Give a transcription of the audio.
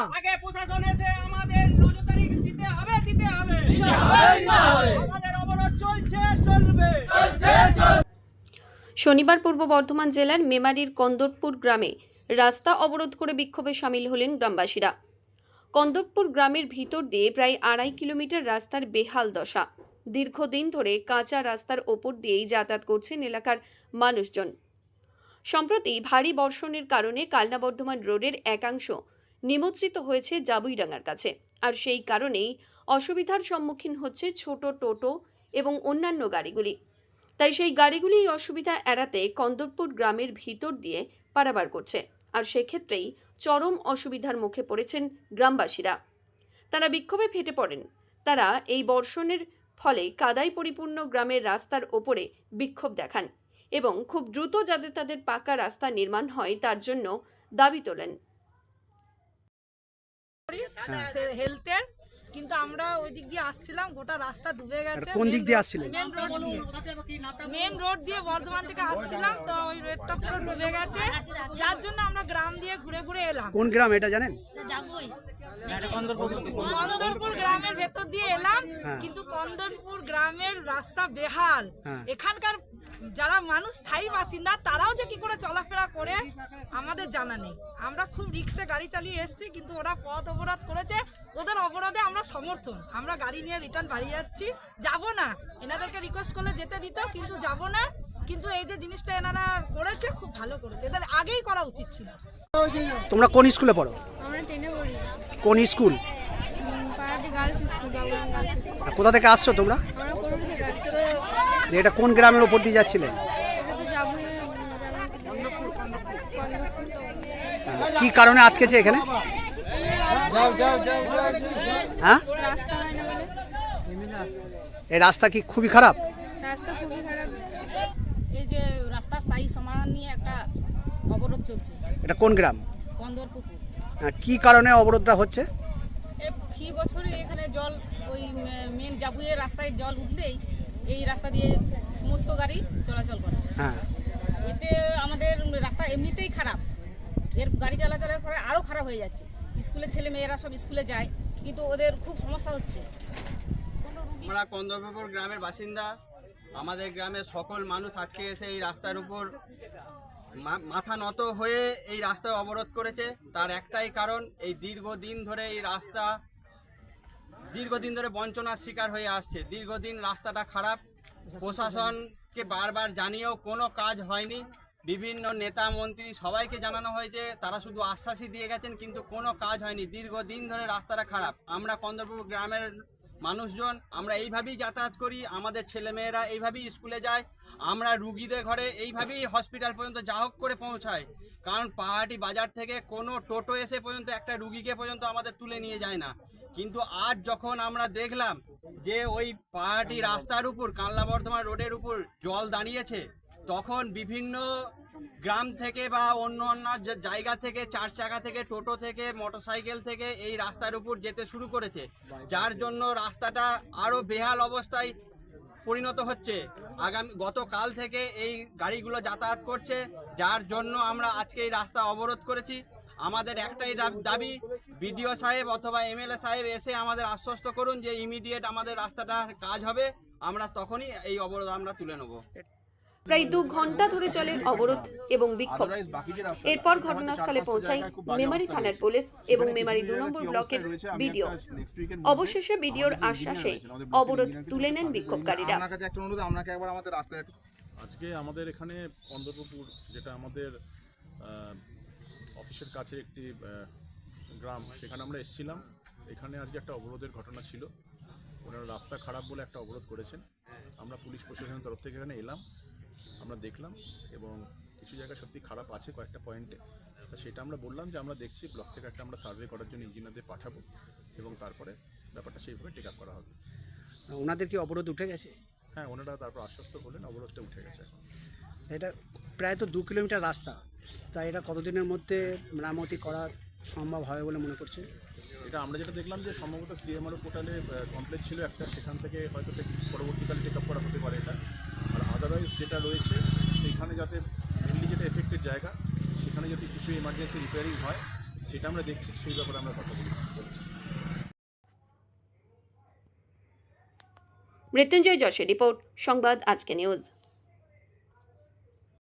আগে প্রশাসন এসে আমাদের নজরদারি দিতে হবে দিতে হবে। আমাদের অবরোধ চলছে চলবে। শনিবার পূর্ব বর্ধমান জেলার মেমারির কন্দরপুর গ্রামে রাস্তা অবরোধ করে বিক্ষোভে সামিল হলেন গ্রামবাসীরা। কন্দরপুর গ্রামের ভিতর দিয়ে প্রায় আড়াই কিলোমিটার রাস্তার বেহাল দশা। দীর্ঘদিন ধরে কাঁচা রাস্তার ওপর দিয়েই যাতায়াত করছেন এলাকার মানুষজন। সম্প্রতি ভারী বর্ষণের কারণে কালনা বর্ধমান রোডের একাংশ নিমজ্জিত হয়েছে জাবুইডাঙ্গার কাছে। আর সেই কারণেই অসুবিধার সম্মুখীন হচ্ছে ছোট টোটো এবং অন্যান্য গাড়িগুলি। তাই সেই গাড়িগুলি এই অসুবিধা এড়াতে কন্দরপুর গ্রামের ভিতর দিয়ে পারাবার করছে। আর সেক্ষেত্রেই চরম অসুবিধার মুখে পড়েছেন গ্রামবাসীরা। তারা বিক্ষোভে ফেটে পড়েন। তারা এই বর্ষণের ফলে কাদায় পরিপূর্ণ গ্রামের রাস্তার ওপরে বিক্ষোভ দেখান এবং খুব দ্রুত যাতে তাদের পাকা রাস্তা নির্মাণ হয় তার জন্য দাবি তোলেন। হেলথের কিন্তু আমরা ওই দিক দিয়ে আসছিলাম গোটা রাস্তা ডুবে গেছে। কোন দিক দিয়ে আসছিলেন মেন রোড মেন রোড দিয়ে। বর্ধমান থেকে আসছিলাম তো ওই রোডটা পুরো ডুবে গেছে। যার জন্য আমরা গ্রাম দিয়ে ঘুরে ঘুরে এলাম। কোন গ্রাম এটা জানেন? কন্দরপুর গ্রামের ভেতর দিয়ে এলাম হ্যাঁ। কিন্তু কন্দরপুর গ্রামের রাস্তা বেহাল। হ্যাঁ। এখানকার যারা মানুষ স্থায়ী বাসিন্দা তারাও যে কি করে চলাফেরা করে আমাদের জানা নেই। আমরা খুব রিক্সে গাড়ি চালিয়ে এসেছি কিন্তু ওরা পথ অবরোধ করেছে। ওদের অবরোধে আমরা সমর্থন। আমরা গাড়ি নিয়ে রিটার্ন বাড়ি যাচ্ছি। যাব না। এনাদেরকে রিকোয়েস্ট করলে যেতে দিত কিন্তু যাব না। কিন্তু এই যে জিনিসটা এনারা করেছে খুব ভালো করেছে। এদের আগেই করা উচিত ছিল। তোমরা কোন স্কুলে পড়ো? আমরা টেনে পড়ি কোন school? Um, girls school Baburam girls school কোথা থেকে আসছো তোমরা? এটা কোন গ্রামের ওপর দিয়ে যাচ্ছিলেন এটা তো যাবই কন্দরপুর হ্যাঁ, কি কারণে আটকেছে এখানে? হ্যাঁ? এই রাস্তা কি খুবই খারাপ? রাস্তা খুবই খারাপ। এই যে রাস্তার স্থায়ী সমাধান নিয়ে একটা অবরোধ চলছে। এটা কোন গ্রাম? হ্যাঁ, কি কারণে অবরোধটা হচ্ছে? এ ফি বছরে এখানে জল ওই মেন জাবুয়ের রাস্তায় জল উঠলেই এই রাস্তা দিয়ে সমস্ত গাড়ি চলাচল করে। হ্যাঁ। এতে এমনিতেই খারাপ। এর গাড়ি চলাচলের পরে আরও খারাপ হয়ে যাচ্ছে। স্কুলের ছেলে মেয়েরা সব স্কুলে যায় কিন্তু ওদের খুব সমস্যা হচ্ছে। আমরা কন্দরপুর গ্রামের বাসিন্দা। আমাদের গ্রামের সকল মানুষ আজকে এসে এই রাস্তার উপর মা- মাথা নত হয়ে এই রাস্তায় অবরোধ করেছে। তার একটাই কারণ এই দীর্ঘদিন ধরে এই রাস্তা দীর্ঘদিন ধরে বঞ্চনার শিকার হয়ে আসছে। দীর্ঘদিন রাস্তাটা খারাপ। প্রশাসনকে বারবার জানিয়েও কোনো কাজ হয়নি। বিভিন্ন নেতা, মন্ত্রী সবাইকে জানানো হয়েছে তারা শুধু আশ্বাসই দিয়ে গেছেন, কিন্তু কোনো কাজ হয়নি। দীর্ঘদিন ধরে রাস্তাটা খারাপ। আমরা কন্দরপুর গ্রামের মানুষজন, আমরা এইভাবেই যাতায়াত করি। আমাদের ছেলেমেয়েরা এইভাবেই স্কুলে যায়। আমরা রুগীদের ঘরে এইভাবেই হসপিটাল পর্যন্ত যা হোক করে পৌঁছায় কারণ পাহাড়ি বাজার থেকে কোনো টোটো এসে পর্যন্ত একটা রুগীকে পর্যন্ত আমাদের তুলে নিয়ে যায় না। কিন্তু আজ যখন আমরা দেখলাম যে ওই পাহাড়ি রাস্তার উপর কানলা বর্ধমান রোডের উপর জল দাঁড়িয়েছে তখন বিভিন্ন গ্রাম থেকে বা অন্য অন্য জায়গা থেকে, চার চাকা থেকে, টোটো থেকে, মোটরসাইকেল থেকে এই রাস্তার উপর যেতে শুরু করেছে। যার জন্য রাস্তাটা আরও বেহাল অবস্থায় পরিণত হচ্ছে। আগামী, গতকাল থেকে এই গাড়িগুলো যাতায়াত করছে। যার জন্য আমরা আজকে এই রাস্তা অবরোধ করেছি। আমাদের একটাই দাবি বিডিও সাহেব অথবা এমএলএ সাহেব এসে আমাদের আশ্বস্ত করুন যে ইমিডিয়েট আমাদের রাস্তাটার কাজ হবে। আমরা তখনই এই অবরোধ আমরা তুলে নেব। প্রায় দু ঘণ্টা ধরে চলে অবরোধ এবং বিক্ষোভ। এরপর ঘটনাস্থলে পৌঁছায় মেমারি থানার পুলিশ এবং মেমারি দু নম্বর ব্লকের বিডিও। অবশেষে বিডিওর আশ্বাসে অবরোধ তুলে নেন বিক্ষোভকারীরা। আপনার কাছে একটা অনুরোধ আপনাকে একবার আমাদের রাস্তায় একটু আজকে আমাদের এখানে পন্দরপুকুর যেটা আমাদের আহ, অফিসের কাছে একটি আহ, গ্রাম সেখানে আমরা এসেছিলাম। এখানে আজকে একটা অবরোধের ঘটনা ছিল। ওনারা রাস্তা খারাপ বলে একটা অবরোধ করেছেন। আমরা পুলিশ প্রশাসনের তরফ থেকে এখানে এলাম। আমরা দেখলাম এবং কিছু জায়গা সত্যি খারাপ আছে কয়েকটা পয়েন্টে তা সেটা আমরা বললাম যে আমরা দেখছি ব্লক থেকে একটা আমরা সার্ভে করার জন্য ইঞ্জিনিয়ারদের পাঠাবো এবং তারপরে ব্যাপারটা সেইভাবে টেক আপ করা হবে। ওনাদের কি অবরোধ উঠে গেছে? হ্যাঁ ওনারা তারপর আশ্বস্ত করলেন অবরোধটা উঠে গেছে। এখন এটা প্রায় তো দু কিলোমিটার রাস্তা। তাই এটা কতদিনের মধ্যে মেরামতি করা সম্ভব হবে বলে মনে করছে? এটা আমরা যেটা দেখলাম যে সম্ভবত সিএমআরও পোর্টালে কমপ্লেন ছিল একটা সেখান থেকে হয়তো পরবর্তীকালে টেক আপ করা হতে পারে এটা। আর আদারওয়াইজ যেটা রয়েছে যাতে মেনলি যেটা এফেক্টেড জায়গা, সেখানে যদি কিছু ইমার্জেন্সি রিপেয়ারিং হয়, সেটা আমরা দেখছি, সেই ব্যাপারে আমরা কথা বলি বলছি। মৃত্যুঞ্জয় যশের রিপোর্ট, সংবাদ আজকে নিউজ।